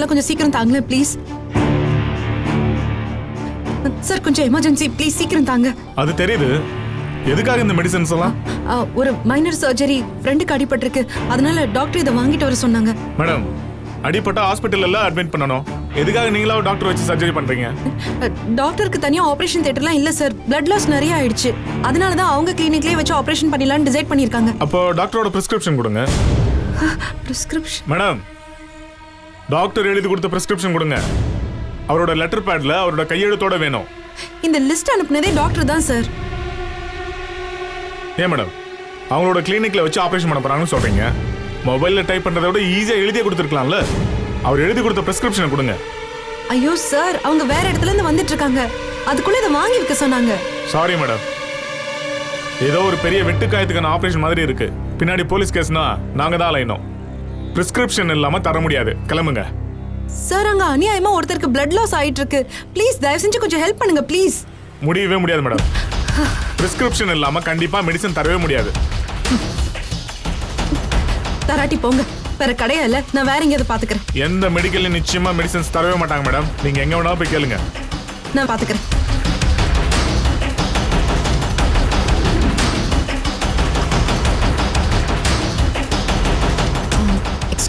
மெடிசன்ஸ்லாம் கொஞ்சம் சீக்கிரம் தாங்களேன் ப்ளீஸ் சார் கொஞ்சம் எமர்ஜென்சி ப்ளீஸ் சீக்கிரம் தாங்க. அது தெரியுது. எதுக்காக இந்த மெடிசன்ஸ் எல்லாம்? ஒரு மைனர் சர்ஜரி ஃப்ரெண்டுக்கு அடிபட்டிருக்கு. அதனால டாக்டர் இதை வாங்கிட்டு வர சொன்னாங்க. மேடம் அடிப்பட்ட ஹாஸ்பிட்டல்ல அட்மிட் பண்ணணும். எதுக்காக நீங்களா டாக்டர் வச்சு சர்ஜரி பண்றீங்க? டாக்டருக்கு தனியா ஆபரேஷன் தியேட்டர்லாம் இல்ல சார் பிளட் லாஸ் நிறைய ஆயிடுச்சு. அதனால தான் அவங்க கிளினிக்லயே வச்சு ஆபரேஷன் பண்ணிடலாம்னு டிசைட் பண்ணிருக்காங்க அப்போ டாக்டரோட பிரிஸ்கிரிப்ஷன் கொடுங்க. பிரிஸ்கிரிப்ஷன் மேடம் டாக்டர் எழுதி கொடுத்த பிரிஸ்கிரிப்ஷன் கொடுங்க. அவரோட லெட்டர் பேட்ல அவரோட கையெழுத்தோட வேணும். இந்த லிஸ்ட் அனுப்புனதே டாக்டர் தான் சார் ஏன் மேடம் அவங்களோட கிளினிக்ல வச்சு ஆபரேஷன் பண்ண போறாங்கன்னு சொல்றீங்க. மொபைல்ல டைப் பண்றதை விட ஈஸியா எழுதியே கொடுத்துருக்கலாம்ல. அவர் எழுதி கொடுத்த பிரிஸ்கிரிப்ஷனை கொடுங்க. ஐயோ சார் அவங்க வேற இடத்துல இருந்து வந்துட்டு இருக்காங்க. அதுக்குள்ள இதை வாங்கி வைக்க சொன்னாங்க. சாரி மேடம் ஏதோ ஒரு பெரிய வெட்டுக்காயத்துக்கான ஆபரேஷன் மாதிரி இருக்கு. பின்னாடி போலீஸ் கேஸ்னா நாங்க தான் அலையணும். பிரிஸ்கிரிப்ஷன் இல்லாம தர முடியாது. கிளம்புங்க. சார் அங்க அநியாயமா ஒருத்தருக்கு பிளட் லாஸ் ஆயிட்டு இருக்கு ப்ளீஸ் தயவு செஞ்சு கொஞ்சம் ஹெல்ப் பண்ணுங்க ப்ளீஸ் முடியவே முடியாது மேடம் பிரிஸ்கிரிப்ஷன் இல்லாம கண்டிப்பா மெடிசன் தரவே முடியாது. தராட்டி போங்க. வேற கடையா இல்ல? நான் வேற எங்கேயாவது பாத்துக்கிறேன். எந்த மெடிக்கல்ல நிச்சயமா மெடிசன்ஸ் தரவே மாட்டாங்க மேடம் நீங்க எங்க வேணாலும் போய் கேளுங்க. நான் பாத்துக்கிறேன்.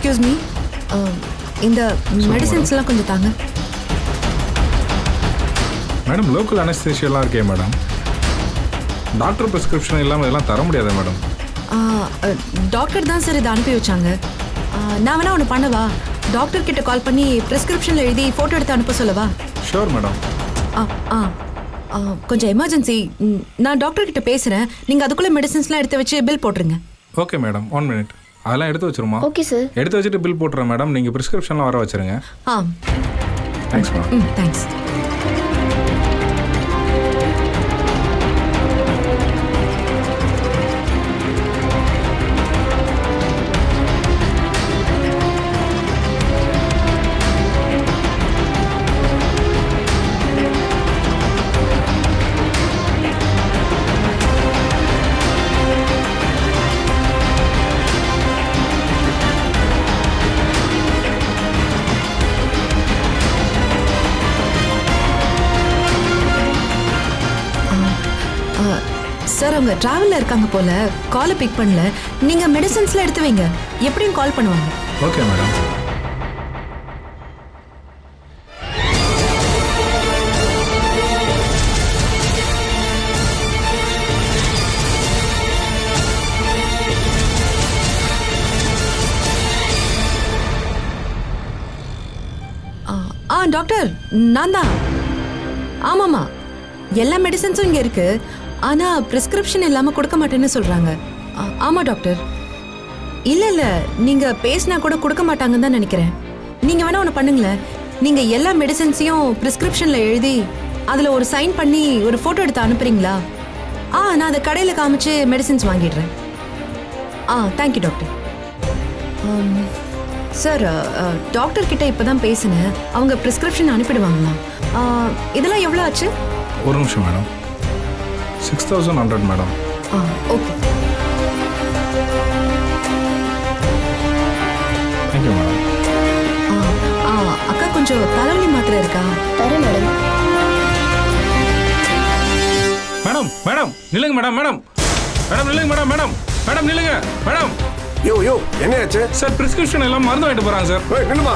எக்ஸ்கியூஸ் மீ இந்த மெடிசின்ஸ்லாம் கொஞ்சம் தாங்க. மேடம் லோக்கல் அனஸ்தேஷியெல்லாம் இருக்கே மேடம் டாக்டர் ப்ரிஸ்கிரிப்ஷன் இல்லாமல் இதெல்லாம் தர முடியாது மேடம் டாக்டர் தான் சார் இதை அனுப்பி வச்சாங்க. நான் வேணா ஒன்று பண்ணவா? டாக்டர் கிட்ட கால் பண்ணி ப்ரிஸ்கிரிப்ஷனில் எழுதி ஃபோட்டோ எடுத்து அனுப்ப சொல்லவா? ஷோர் மேடம் ஆ ஆ, கொஞ்சம் எமர்ஜென்சி நான் டாக்டர் கிட்ட பேசுகிறேன் நீங்கள் அதுக்குள்ளே மெடிசின்ஸ்லாம் எடுத்து வச்சு பில் போட்டுருங்க. ஓகே மேடம் ஒன் மினிட் அதெல்லாம் எடுத்து வச்சிருமா? ஓகே சார் எடுத்து வச்சுட்டு பில் போட்டுறேன் மேடம் நீங்கள் ப்ரிஸ்கிரிப்ஷன்லாம் வர வச்சிருங்க. ஆ. தேங்க்ஸ் மேடம் ம் தேங்க்ஸ் சார் அவங்க ட்ராவலில் இருக்காங்க போல. காலை பிக் பண்ணல. நீங்கள் மெடிசின்ஸ்லாம் எடுத்து வைங்க. எப்படியும் கால் பண்ணுவாங்க. ஓகே மேடம் ஆ, டாக்டர் நான் தான். ஆமாம்மா. எல்லா மெடிசன்ஸும் இங்கே இருக்கு. ஆனால் பிரிஸ்கிரிப்ஷன் இல்லாமல் கொடுக்க மாட்டேன்னு சொல்கிறாங்க ஆமாம் டாக்டர் இல்லை இல்லை நீங்கள் பேசினா கூட கொடுக்க மாட்டாங்கன்னு தான் நினைக்கிறேன். நீங்கள் வேணா ஒன்று பண்ணுங்களேன். நீங்கள் எல்லா மெடிசன்ஸையும் பிரிஸ்கிரிப்ஷன்ல எழுதி அதில் ஒரு சைன் பண்ணி ஒரு ஃபோட்டோ எடுத்து அனுப்புறீங்களா? ஆ நான் அதை கடையில் காமிச்சு மெடிசின்ஸ் வாங்கிடுறேன். ஆ thank you doctor sir doctor கிட்ட இப்போ தான் பேசினேன். அவங்க ப்ரிஸ்கிரிப்ஷன் அனுப்பிடுவாங்களா? இதெல்லாம் எவ்வளோ ஆச்சு? ஒரு நிமிஷம் madam six thousand hundred madam. Ah okay. Thank you madam. ஆ ஆ அக்கா கொஞ்சம் தலைவலி மாத்திரை இருக்கா? தரேன் மேடம். மேடம் மேடம் நில்லுங்க மேடம் மேடம். மேடம் நில்லுங்க மேடம் மேடம். மேடம் நில்லுங்க மேடம். யோ யோ என்ன ஆச்சு சார் பிரிஸ்கிரிப்ஷன் எல்லாம் மருந்து வாங்கிட்டு போகிறாங்க சார். ஏய், நில்லுமா?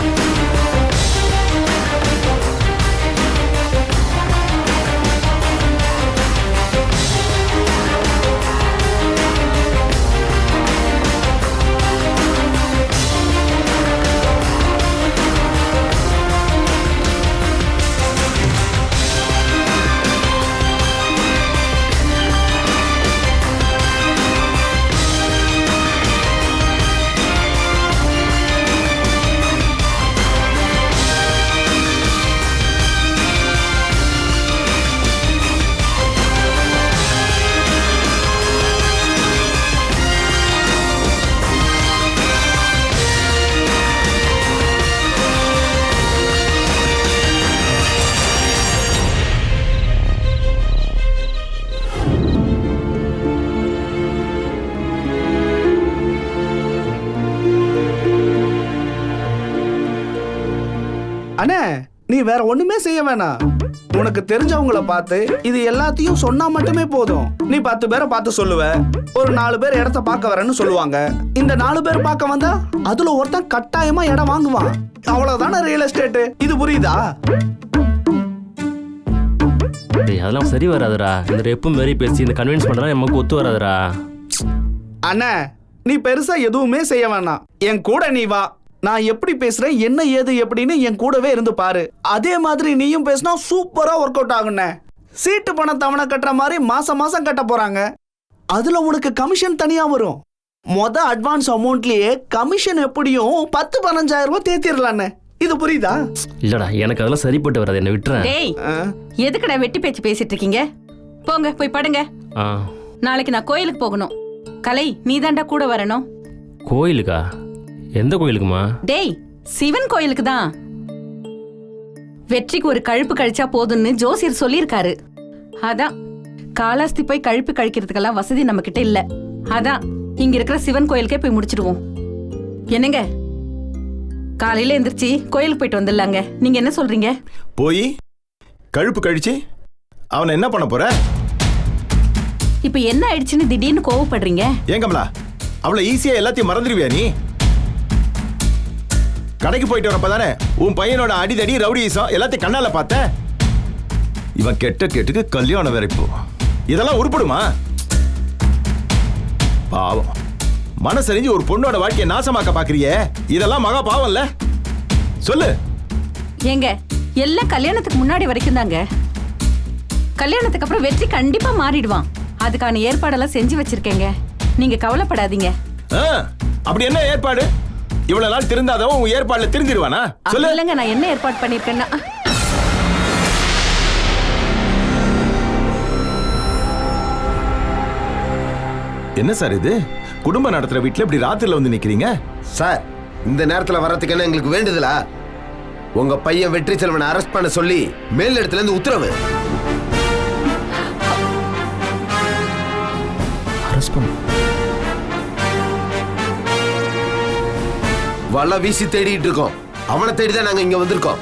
வேற ஒண்ணுமே செய்ய வேணாம். உனக்கு தெரிஞ்சவங்கள பார்த்து இது எல்லாத்தையும் சொன்னா மட்டுமே போதும். நீ பத்து பேரை பார்த்து சொல்லுவ. ஒரு நாலு பேர் இடத்த பார்க்க வரேன்னு சொல்லுவாங்க. இந்த நாலு பேர் பார்க்க வந்தா அதுல ஒருத்தன் கட்டாயமா இடம் வாங்குவான். அவ்வளவுதானே ரியல் எஸ்டேட் இது புரியுதா? டேய் அதெல்லாம் சரி வராதுடா. இந்த ரெப்பு மாரி பேசி இந்த கன்வின்ஸ் பண்ணுறா நமக்கு ஒத்து வராதுடா. அண்ணே நீ பெருசா எதுவுமே செய்ய வேணாம். என் கூட நீ வா. நான் எப்படி பேசுறேன் என்ன ஏது எப்படின்னு என் கூடவே இருந்து பாரு. அதே மாதிரி நீயும் பேசினா சூப்பரா ஒர்க் அவுட் ஆகுண்ணே சீட்டு பணம் தவணை கட்டுற மாதிரி மாசம் மாசம் கட்ட போறாங்க. அதுல உனக்கு கமிஷன் தனியா வரும். மொத அட்வான்ஸ் அமௌண்ட்லயே கமிஷன் எப்படியும் பத்து பதினஞ்சாயிரம் ரூபாய் தேத்திரலாண்ணே இது புரியுதா? இல்லடா எனக்கு அதெல்லாம் சரிப்பட்டு வராது என்னை விட்டுறேன். டேய் ஆ, எதுக்குடா வெட்டி பேச்சு பேசிட்டு இருக்கீங்க? போங்க போய் படுங்க. ஆ. நாளைக்கு நான் கோயிலுக்கு போகணும். கலை நீ கூட வரணும். கோயிலுக்கா? எந்த கோயிலுக்குமா? டேய் சிவன் கோயிலுக்கு தான் வெற்றிக்கு ஒரு கழுப்பு கழிச்சா போதும்னு ஜோசியர் சொல்லியிருக்காரு. அதான் காலாஸ்தி போய் கழுப்பு கழிக்கிறதுக்கெல்லாம் வசதி நம்ம கிட்ட இல்ல. அதான் இங்க இருக்கிற சிவன் கோயிலுக்கே போய் முடிச்சிடுவோம். என்னங்க? காலையில எந்திரிச்சு கோயிலுக்கு போயிட்டு வந்துடலாங்க. நீங்க என்ன சொல்றீங்க? போய் கழுப்பு கழிச்சு அவனை என்ன பண்ண போற? இப்ப என்ன ஆயிடுச்சுன்னு திடீர்னு கோவப்படுறீங்க? ஏன் கமலா அவளை ஈஸியா எல்லாத்தையும் மறந்துடுவியா நீ? கடைக்கு போயிட்டு வரப்ப தானே? உன் பையனோட அடிதடி ரவுடிசம் எல்லாத்தையும் கண்ணால பார்த்த? இவன் கெட்ட கேட்டுக்கு கல்யாணம் வேற இப்போ இதெல்லாம் உருப்படுமா? பாவம். மனசறிஞ்சு ஒரு பொண்ணோட வாழ்க்கையை நாசமாக்க பாக்குறியே? இதெல்லாம் மகா பாவம் இல்ல சொல்லு. ஏங்க எல்லாம் கல்யாணத்துக்கு முன்னாடி வரைக்கும் தாங்க. கல்யாணத்துக்கு அப்புறம் வெற்றி கண்டிப்பா மாறிடுவான். அதுக்கான ஏற்பாடெல்லாம் செஞ்சு வச்சிருக்கேங்க. நீங்க கவலைப்படாதீங்க. ஆ, அப்படி என்ன ஏற்பாடு? இவ்வளவு நாள் திருந்தாதவன் உன் ஏற்பாடுல திருந்திடுவானா சொல்லு. இல்லைங்க நான் என்ன ஏற்பாடு பண்ணிருக்கேன்னா என்ன சார் இது? குடும்பம் நடத்துற வீட்டுல இப்படி ராத்திரில வந்து நிக்கிறீங்க? சார் இந்த நேரத்துல வர்றதுக்கு என்ன எங்களுக்கு வேண்டுதலா? உங்க பையன் வெற்றி செல்வனை அரெஸ்ட் பண்ண சொல்லி மேல் இடத்துல இருந்து உத்தரவு. அரஸ்ட் பண்ணு. வலை வீசி தேடிட்டு இருக்கோம். அவனை தேடி தான் நாங்க இங்க வந்திருக்கோம்.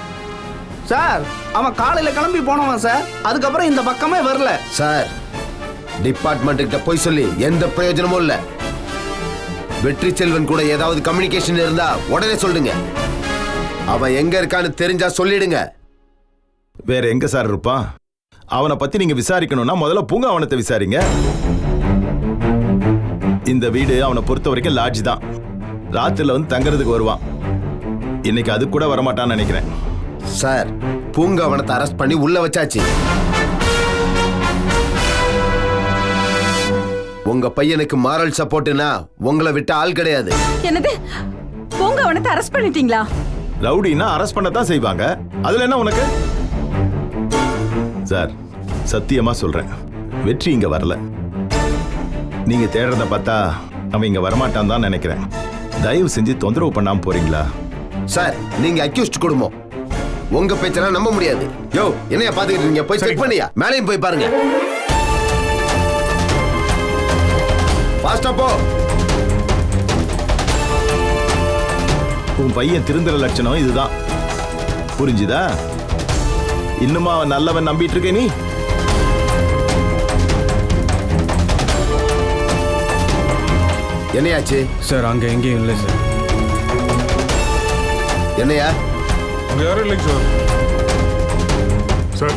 சார் அவன் காலையில கிளம்பி போனவன் சார். அதுக்கப்புறம் இந்த பக்கமே வரல. சார் டிபார்ட்மெண்ட் கிட்ட போய் சொல்லி எந்த பிரயோஜனமும் இல்ல. வெற்றி செல்வன் கூட ஏதாவது கம்யூனிகேஷன் இருந்தா உடனே சொல்லுங்க. அவன் எங்க இருக்கான்னு தெரிஞ்சா சொல்லிடுங்க. வேற எங்க சார் இருப்பான் அவனை பத்தி நீங்க விசாரிக்கணும்னா முதல்ல பூங்காவனத்தை விசாரிங்க. இந்த வீடு அவனை பொறுத்த வரைக்கும் லாட்ஜ் தான். ராத்திரில வந்து தங்குறதுக்கு வருவான். இன்னைக்கு அது கூட வரமாட்டான்னு நினைக்கிறேன். சார் பூங்காவனத்தை அரெஸ்ட் பண்ணி உள்ள வச்சாச்சு. உங்க பையனுக்கு மாரல் சப்போர்ட்னா உங்களை விட்ட ஆள் கிடையாது. என்னது? பூங்க அவனத்தை அரெஸ்ட் பண்ணிட்டீங்களா? ரவுடின்னா அரெஸ்ட் பண்ணத்தான் செய்வாங்க. அதுல என்ன உனக்கு? சார் சத்தியமா சொல்றேன். வெற்றி இங்க வரல. நீங்க தேடுறத பார்த்தா அவன் இங்க வரமாட்டான் தான் நினைக்கிறேன். தயவு செஞ்சு தொந்தரவு பண்ணாம போறீங்களா? சார் நீங்க அக்யூஸ்ட் குடும்பம். உங்க பேச்செல்லாம் நம்ப முடியாது. யோ என்னைய பாத்துக்கிட்டு இருக்கீங்க? போய் செக் பண்ணியா? மேலையும் போய் பாருங்க. ஃபாஸ்டா போ. உன் பையன் திருந்துற லட்சணம் இதுதான். புரிஞ்சுதா? இன்னுமா அவன் நல்லவன் நம்பிட்டு இருக்க நீ? என்னையாச்சு? சார் அங்கே எங்கேயும் இல்லை சார். என்னையா? அங்க யாரும் இல்லைங்க சார். சார்.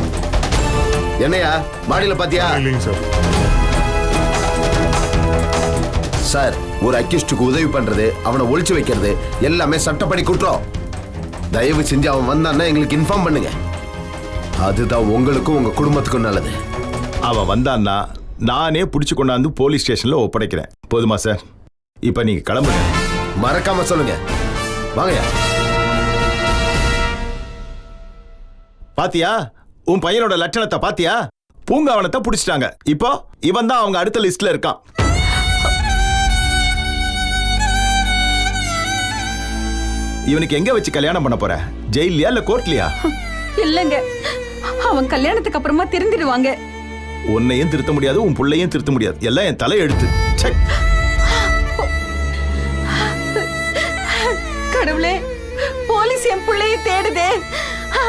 என்னையா? மாடியில பாத்தியா? இல்லைங்க சார். சார் ஒரு அக்யூஸ்டுக்கு உதவி பண்றது அவனை ஒளிச்சு வைக்கிறது எல்லாமே சட்டப்படி குற்றம். தயவு செஞ்சு அவன் வந்தான்னா எங்களுக்கு இன்ஃபார்ம் பண்ணுங்க. அதுதான் உங்களுக்கும் உங்க குடும்பத்துக்கும் நல்லது. அவன் வந்தான்னா நானே புடிச்சு கொண்டாந்து போலீஸ் ஸ்டேஷன்ல ஒப்படைக்கிறேன். போதுமா சார்? இப்ப நீங்க கிளம்புங்க. மறக்காம சொல்லுங்க. வாங்கயா பாத்தியா? உன் பையனோட லட்சணத்தை பாத்தியா? பூங்காவனத்தை புடிச்சிட்டாங்க. இப்போ இவன் தான் அவங்க அடுத்த லிஸ்ட்ல இருக்கான். இவனுக்கு எங்க வச்சு கல்யாணம் பண்ண போற? ஜெயிலியா இல்ல கோர்ட்லயா? இல்லைங்க. அவன் கல்யாணத்துக்கு அப்புறமா திருந்திடுவாங்க. உன்னையும் திருத்த முடியாது உன் புள்ளையும் திருத்த முடியாது. எல்லாம் என் தலை எழுத்து கடவுளே போலீஸ் என் பிள்ளையை தேடுதே.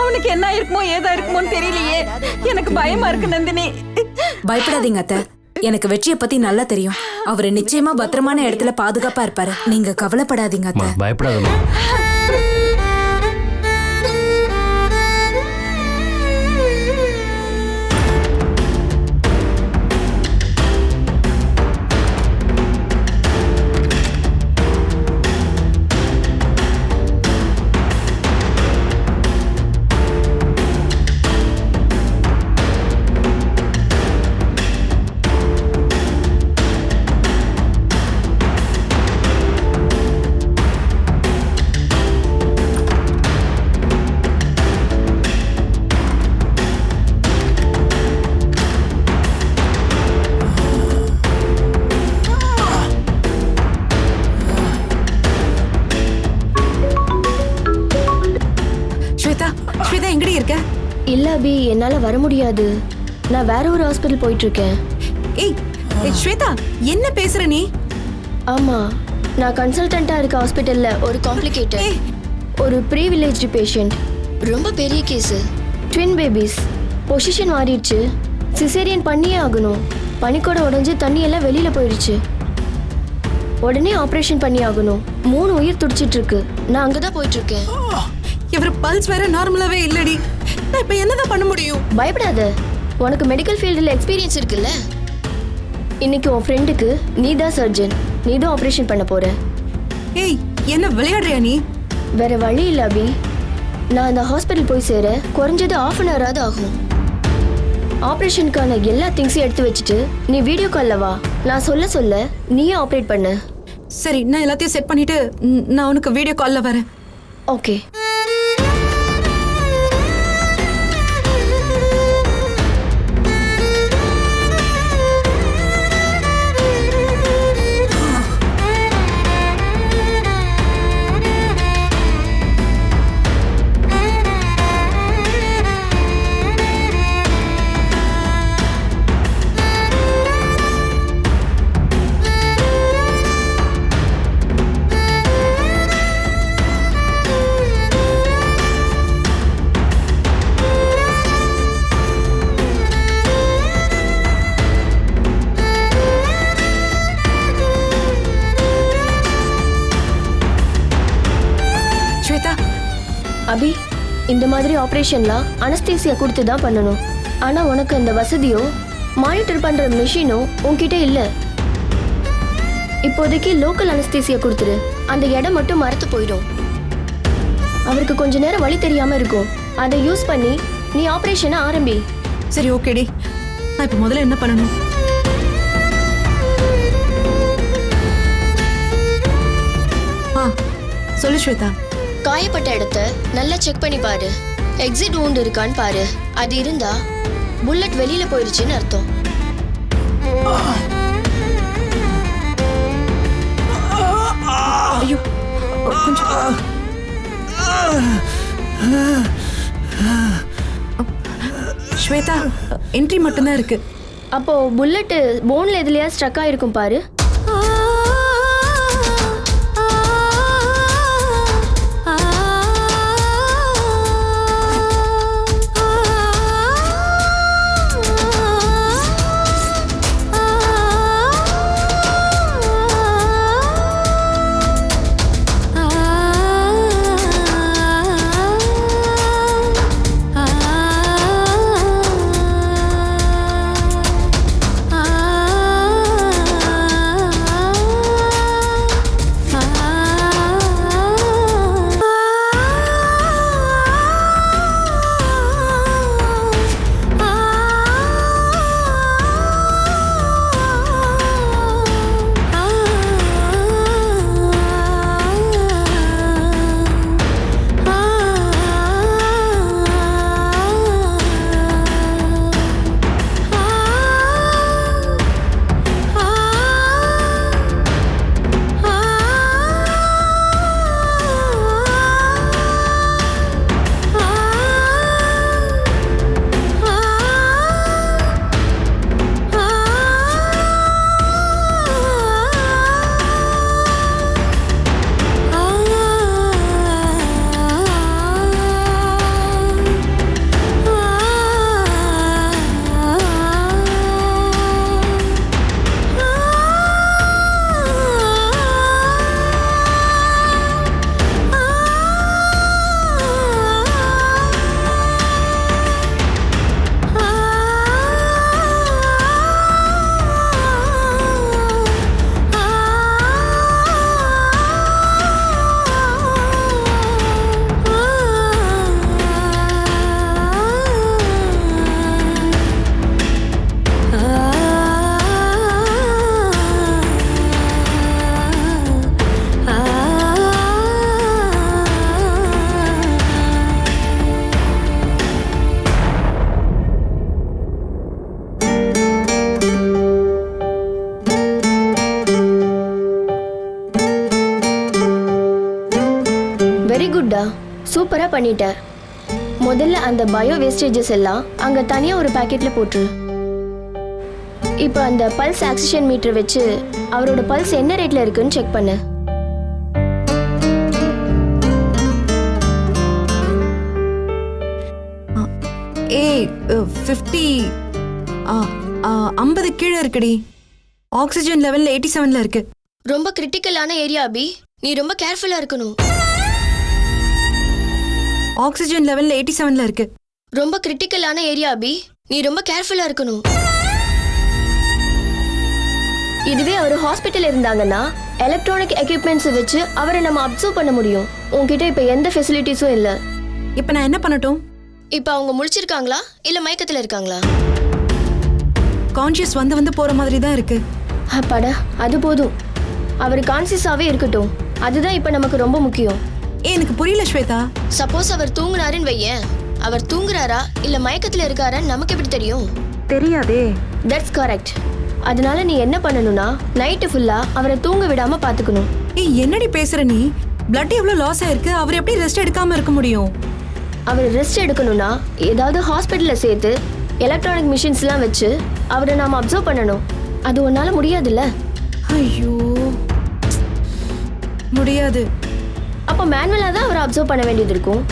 அவனுக்கு என்ன இருக்குமோ ஏதா இருக்குமோன்னு தெரியலையே. எனக்கு பயமா இருக்கு நந்தினி. பயப்படாதீங்க அத்தை. எனக்கு வெற்றியை பத்தி நல்லா தெரியும். அவரு நிச்சயமா பத்திரமான இடத்துல பாதுகாப்பா இருப்பாரு. நீங்க கவலைப்படாதீங்க அத்தை. பயப்படாதம்மா. இருக்க இல்ல அபி என்னால வர முடியாது. நான் வேற ஒரு ஹாஸ்பிட்டல் போயிட்டு இருக்கேன் ஏய் ஸ்வேதா என்ன பேசுற நீ? ஆமா நான் கன்சல்டண்டா இருக்க ஹாஸ்பிட்டல்ல ஒரு காம்ப்ளிகேட்டட் ஒரு ப்ரீ வில்லேஜ் பேஷண்ட் ரொம்ப பெரிய கேஸ் ட்வின் பேபிஸ் பொசிஷன் மாறிடுச்சு. சிசேரியன் பண்ணியே ஆகணும். பனிக்கூட உடைஞ்சு தண்ணி எல்லாம் வெளியில போயிடுச்சு. உடனே ஆபரேஷன் பண்ணி ஆகணும். மூணு உயிர் துடிச்சிட்டு இருக்கு. நான் அங்கதான் போயிட்டு இருக்கேன் இவர் பல்ஸ் வேற நார்மலாவே இல்லடி. நான் இப்ப என்னதான் பண்ண முடியும்? பயப்படாத. உனக்கு மெடிக்கல் ஃபீல்டில் எக்ஸ்பீரியன்ஸ் இருக்குல்ல? இன்னைக்கு உன் ஃப்ரெண்டுக்கு நீ தான் சர்ஜன் நீ தான் ஆப்ரேஷன் பண்ண போற. ஏய் என்ன விளையாடுறியா நீ? வேற வழி இல்ல அபி. நான் அந்த ஹாஸ்பிட்டல் போய் சேர குறைஞ்சது ஆஃப் அன் ஹவராவது ஆகும். ஆப்ரேஷனுக்கான எல்லா திங்ஸையும் எடுத்து வச்சுட்டு நீ வீடியோ காலில் வா. நான் சொல்ல சொல்ல நீயே ஆப்ரேட் பண்ணு. சரி நான் எல்லாத்தையும் செட் பண்ணிட்டு நான் உனக்கு வீடியோ கால்ல வரேன். ஓகே மாதிரி ஆப்ரேஷன்லாம் அனஸ்தீசியா கொடுத்து தான் பண்ணணும். ஆனா உனக்கு அந்த வசதியோ மானிட்டர் பண்ற மிஷினோ உன்கிட்ட இல்ல. இப்போதைக்கு லோக்கல் அனஸ்தீசியா கொடுத்துரு. அந்த இடம் மட்டும் மறத்து போயிடும். அவருக்கு கொஞ்ச நேரம் வழி தெரியாம இருக்கும். அதை யூஸ் பண்ணி நீ ஆபரேஷனை ஆரம்பி. சரி ஓகேடி நான் இப்போ முதல்ல என்ன பண்ணணும்? ஆ சொல்லு ஸ்வேதா. காயப்பட்ட இடத்த நல்லா செக் பண்ணி பாரு. எக்ஸிட் wound இருக்கான்னு பாரு. அது இருந்தா புல்லட் வெளியில போயிருச்சுன்னு அர்த்தம். ஐயோ ஸ்வேதா என்ட்ரி மட்டும்தான் இருக்கு. அப்போ புல்லட் போன்ல எதுலயா ஸ்ட்ரக் ஆயிருக்கும் பாரு. சூப்பரா பண்ணிட்ட முதல்ல அந்த பயோ வேஸ்டேஜஸ் எல்லாம் அங்க தனியா ஒரு பாக்கெட்ல போட்டுரு. இப்போ அந்த பல்ஸ் ஆக்சிஜன் மீட்டர் வச்சு அவரோட பல்ஸ் என்ன ரேட்ல இருக்குன்னு செக் பண்ணு. ஏய் ஃபிஃப்டி ஐம்பது கீழே இருக்குடி. ஆக்சிஜன் லெவல் எயிட்டி செவன்ல இருக்கு. ரொம்ப கிரிட்டிக்கலான ஏரியா அபி. நீ ரொம்ப கேர்ஃபுல்லா இருக்கணும். ஆக்சிஜன் லெவல் எயிட்டி செவன்ல இருக்கு. ரொம்ப கிரிட்டிக்கலான ஏரியா அபி. நீ ரொம்ப கேர்ஃபுல்லா இருக்கணும். இதுவே அவர் ஹாஸ்பிட்டல் இருந்தாங்கன்னா எலக்ட்ரானிக் எக்யூப்மெண்ட்ஸ் வச்சு அவரை நம்ம அப்சர்வ் பண்ண முடியும். உன்கிட்ட இப்போ எந்த ஃபெசிலிட்டிஸும் இல்லை. இப்போ நான் என்ன பண்ணட்டும்? இப்போ அவங்க முழிச்சிருக்காங்களா? இல்லை மயக்கத்தில் இருக்காங்களா? கான்ஷியஸ் வந்து வந்து போற மாதிரி தான் இருக்கு. அப்பாடா அது போதும். அவர் கான்சியஸாகவே இருக்கட்டும். அதுதான் இப்போ நமக்கு ரொம்ப முக்கியம். எனக்கு புரியல ஸ்வேதா. சப்போஸ் அவர் தூங்குனாருன்னு வையேன். அவர் தூங்குறாரா? இல்லை மயக்கத்தில் இருக்காரான்னு நமக்கு எப்படி தெரியும்? தெரியாதே. தட்ஸ் கரெக்ட் அதனால நீ என்ன பண்ணணும்னா நைட்டு ஃபுல்லா அவரை தூங்க விடாம பாத்துக்கணும். ஏய் என்னடி பேசுற நீ? பிளட் எவ்வளவு லாஸ் ஆயிருக்கு? அவர் எப்படி ரெஸ்ட் எடுக்காம இருக்க முடியும்? அவர் ரெஸ்ட் எடுக்கணும்னா ஏதாவது ஹாஸ்பிட்டல்ல சேர்த்து எலக்ட்ரானிக் மிஷின்ஸ்லாம் வச்சு அவரை நாம அப்சர்வ் பண்ணணும். அது உன்னால முடியாதுல்ல? ஐயோ. முடியாது. அப்போ மேனுவலாக தான் அவரை அப்சர்வ் பண்ண வேண்டியது இருக்கும்.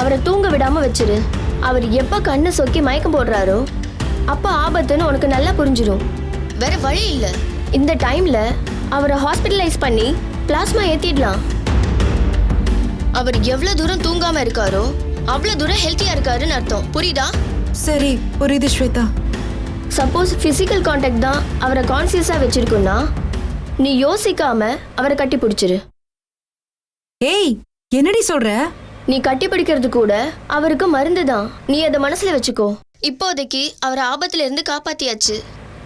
அவரை தூங்க விடாம வச்சிரு. அவர் எப்போ கண்ணை சொக்கி மயக்கம் போடுறாரோ அப்போ ஆபத்துன்னு உனக்கு நல்லா புரிஞ்சிடும் வேற வழி இல்லை. இந்த டைம்ல அவரை ஹாஸ்பிட்டலைஸ் பண்ணி பிளாஸ்மா ஏத்திடலாம். அவர் எவ்வளவு தூரம் தூங்காம இருக்காரோ அவ்வளவு தூரம் ஹெல்த்தியா இருக்காருன்னு அர்த்தம். புரியுதா? சரி புரியுது ஸ்வேதா. சப்போஸ் பிசிக்கல் காண்டாக்ட் தான் அவரை கான்சியஸா வச்சிருக்குன்னா நீ யோசிக்காம அவரை கட்டி பிடிச்சிரு ஏய் என்னடி சொல்ற? நீ கட்டி பிடிக்கிறது கூட அவருக்கு மருந்து தான். நீ அதை மனசுல வச்சுக்கோ. இப்போதைக்கு அவரை ஆபத்துல இருந்து காப்பாத்தியாச்சு.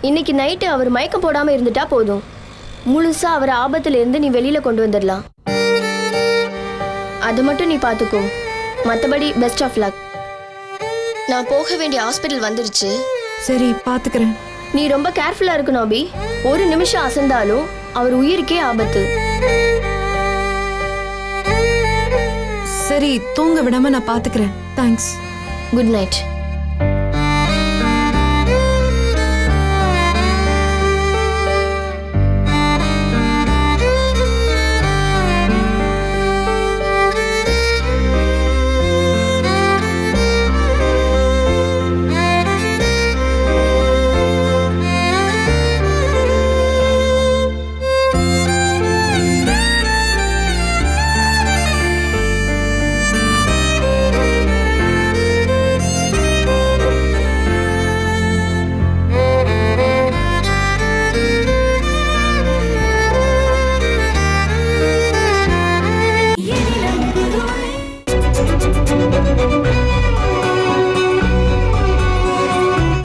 இன்னைக்கு நைட்டு அவர் மயக்கம் போடாம இருந்துட்டா போதும். முழுசா அவரை ஆபத்துல இருந்து நீ வெளியில கொண்டு வந்துடலாம். அது மட்டும் நீ பாத்துக்கோ மத்தபடி பெஸ்ட் ஆஃப் லக் நான் போக வேண்டிய ஹாஸ்பிட்டல் வந்துருச்சு. சரி பாத்துக்கிறேன் நீ ரொம்ப கேர்ஃபுல்லா இருக்கணும் அபி. ஒரு நிமிஷம் அசந்தாலும் அவர் உயிருக்கே ஆபத்து. சரி தூங்க விடாம நான் பாத்துக்கிறேன். Thanks good night